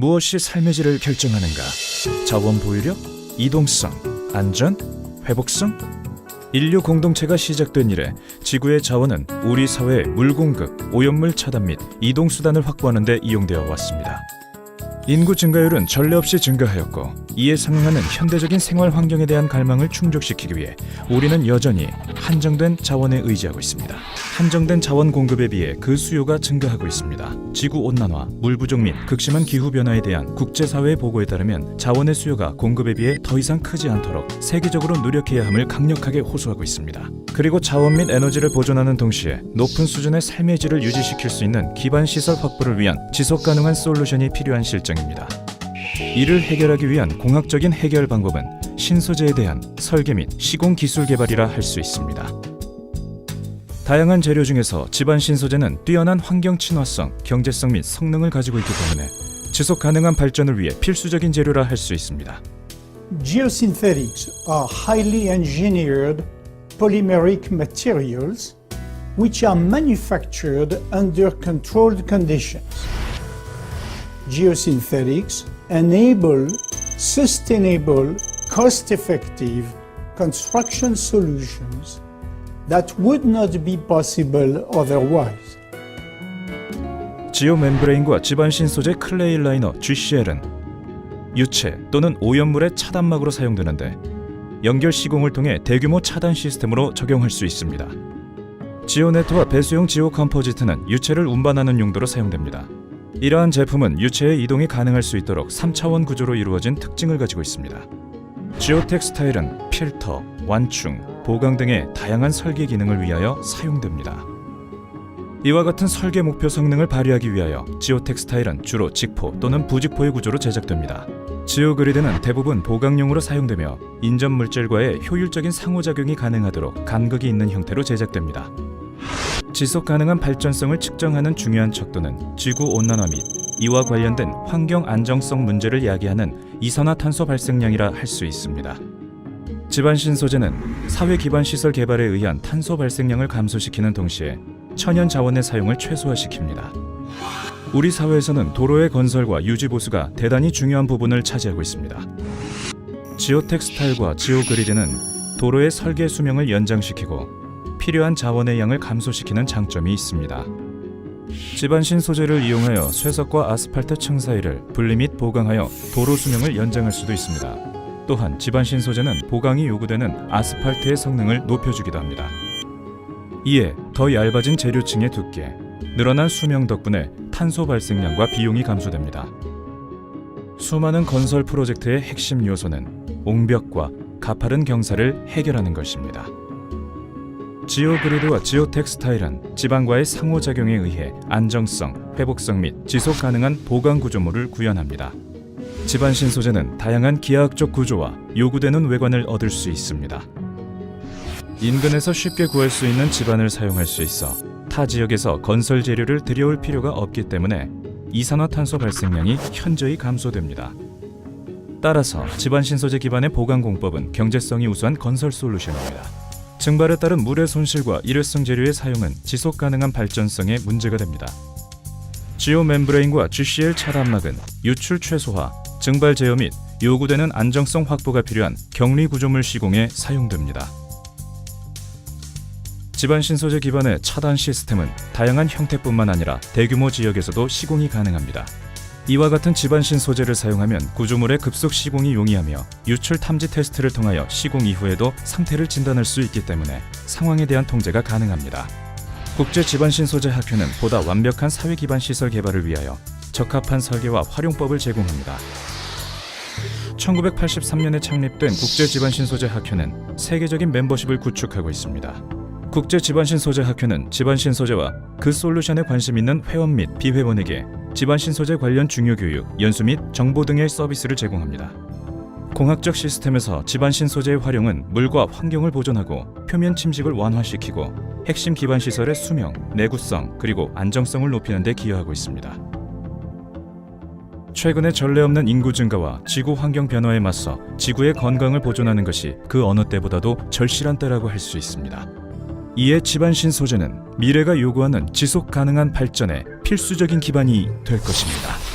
무엇이 삶의 질을 결정하는가? 자원 보유력, 이동성, 안전, 회복성? 인류 공동체가 시작된 이래 지구의 자원은 우리 사회의 물 공급, 오염물 차단 및 이동 수단을 확보하는 데 이용되어 왔습니다. 인구 증가율은 전례 없이 증가하였고 이에 상응하는 현대적인 생활 환경에 대한 갈망을 충족시키기 위해 우리는 여전히 한정된 자원에 의지하고 있습니다. 한정된 자원 공급에 비해 그 수요가 증가하고 있습니다. 지구 온난화, 물 부족 및 극심한 기후 변화에 대한 국제 사회의 보고에 따르면 자원의 수요가 공급에 비해 더 이상 크지 않도록 세계적으로 노력해야 함을 강력하게 호소하고 있습니다. 그리고 자원 및 에너지를 보존하는 동시에 높은 수준의 삶의 질을 유지시킬 수 있는 기반 시설 확보를 위한 지속 가능한 솔루션이 필요한 실정 입니다. 이를 해결하기 위한 공학적인 해결 방법은 신소재에 대한 설계 및 시공 기술 개발이라 할 수 있습니다. 다양한 재료 중에서 집안 신소재는 뛰어난 환경 친화성, 경제성 및 성능을 가지고 있기 때문에 지속 가능한 발전을 위해 필수적인 재료라 할 수 있습니다. Geosynthetics are highly engineered polymeric materials which are manufactured under controlled conditions. Geosynthetics enable sustainable, cost effective construction solutions that would not be possible otherwise. 지오 멤브레인과 집안 신소재 클레이 라이너 GCL은 유체 또는 오염물의 차단막으로 사용되는데 연결 시공을 통해 대규모 차단 시스템으로 적용할 수 있습니다. 지오 네트와 배수용 지오 컴포지트는 유체를 운반하는 용도로 사용됩니다. 이러한 제품은 유체의 이동이 가능할 수 있도록 3차원 구조로 이루어진 특징을 가지고 있습니다. 지오 텍스타일은 필터, 완충, 보강 등의 다양한 설계 기능을 위하여 사용됩니다. 이와 같은 설계 목표 성능을 발휘하기 위하여 지오 텍스타일은 주로 직포 또는 부직포의 구조로 제작됩니다. 지오 그리드는 대부분 보강용으로 사용되며 인접 물질과의 효율적인 상호작용이 가능하도록 간극이 있는 형태로 제작됩니다. 지속 가능한 발전성을 측정하는 중요한 척도는 지구 온난화 및 이와 관련된 환경 안정성 문제를 야기하는 이산화탄소 발생량이라 할 수 있습니다. 집안 신소재는 사회 기반 시설 개발에 의한 탄소 발생량을 감소시키는 동시에 천연 자원의 사용을 최소화시킵니다. 우리 사회에서는 도로의 건설과 유지 보수가 대단히 중요한 부분을 차지하고 있습니다. 지오 텍스타일과 지오 그리드는 도로의 설계 수명을 연장시키고 필요한 자원의 양을 감소시키는 장점이 있습니다. 집안신 소재를 이용하여 쇠석과 아스팔트 층 사이를 분리 및 보강하여 도로 수명을 연장할 수도 있습니다. 또한 집안신 소재는 보강이 요구되는 아스팔트의 성능을 높여주기도 합니다. 이에 더 얇아진 재료층의 두께, 늘어난 수명 덕분에 탄소 발생량과 비용이 감소됩니다. 수많은 건설 프로젝트의 핵심 요소는 옹벽과 가파른 경사를 해결하는 것입니다. 지오 그리드와 지오 텍스타일은 지방과의 상호작용에 의해 안정성, 회복성 및 지속 가능한 보강 구조물을 구현합니다. 집안 신소재는 다양한 기하학적 구조와 요구되는 외관을 얻을 수 있습니다. 인근에서 쉽게 구할 수 있는 집안을 사용할 수 있어 타 지역에서 건설 재료를 들여올 필요가 없기 때문에 이산화탄소 발생량이 현저히 감소됩니다. 따라서 집안 신소재 기반의 보강 공법은 경제성이 우수한 건설 솔루션입니다. 증발에 따른 물의 손실과 일회성 재료의 사용은 지속 가능한 발전성에 문제가 됩니다. 지오 멤브레인과 GCL 차단막은 유출 최소화, 증발 제어 및 요구되는 안정성 확보가 필요한 격리 구조물 시공에 사용됩니다. 집안 신소재 기반의 차단 시스템은 다양한 형태뿐만 아니라 대규모 지역에서도 시공이 가능합니다. 이와 같은 집안 신소재를 사용하면 구조물의 급속 시공이 용이하며 유출 탐지 테스트를 통하여 시공 이후에도 상태를 진단할 수 있기 때문에 상황에 대한 통제가 가능합니다. 국제 집안 신소재 학회는 보다 완벽한 사회 기반 시설 개발을 위하여 적합한 설계와 활용법을 제공합니다. 1983년에 창립된 국제 집안 신소재 학회는 세계적인 멤버십을 구축하고 있습니다. 국제 집안 신소재 학회는 집안 신소재와 그 솔루션에 관심 있는 회원 및 비회원에게 집안 신소재 관련 중요 교육, 연수 및 정보 등의 서비스를 제공합니다. 공학적 시스템에서 집안 신소재의 활용은 물과 환경을 보존하고 표면 침식을 완화시키고 핵심 기반 시설의 수명, 내구성 그리고 안정성을 높이는 데 기여하고 있습니다. 최근의 전례 없는 인구 증가와 지구 환경 변화에 맞서 지구의 건강을 보존하는 것이 그 어느 때보다도 절실한 때라고 할 수 있습니다. 이에 집안 신소재는 미래가 요구하는 지속 가능한 발전의 필수적인 기반이 될 것입니다.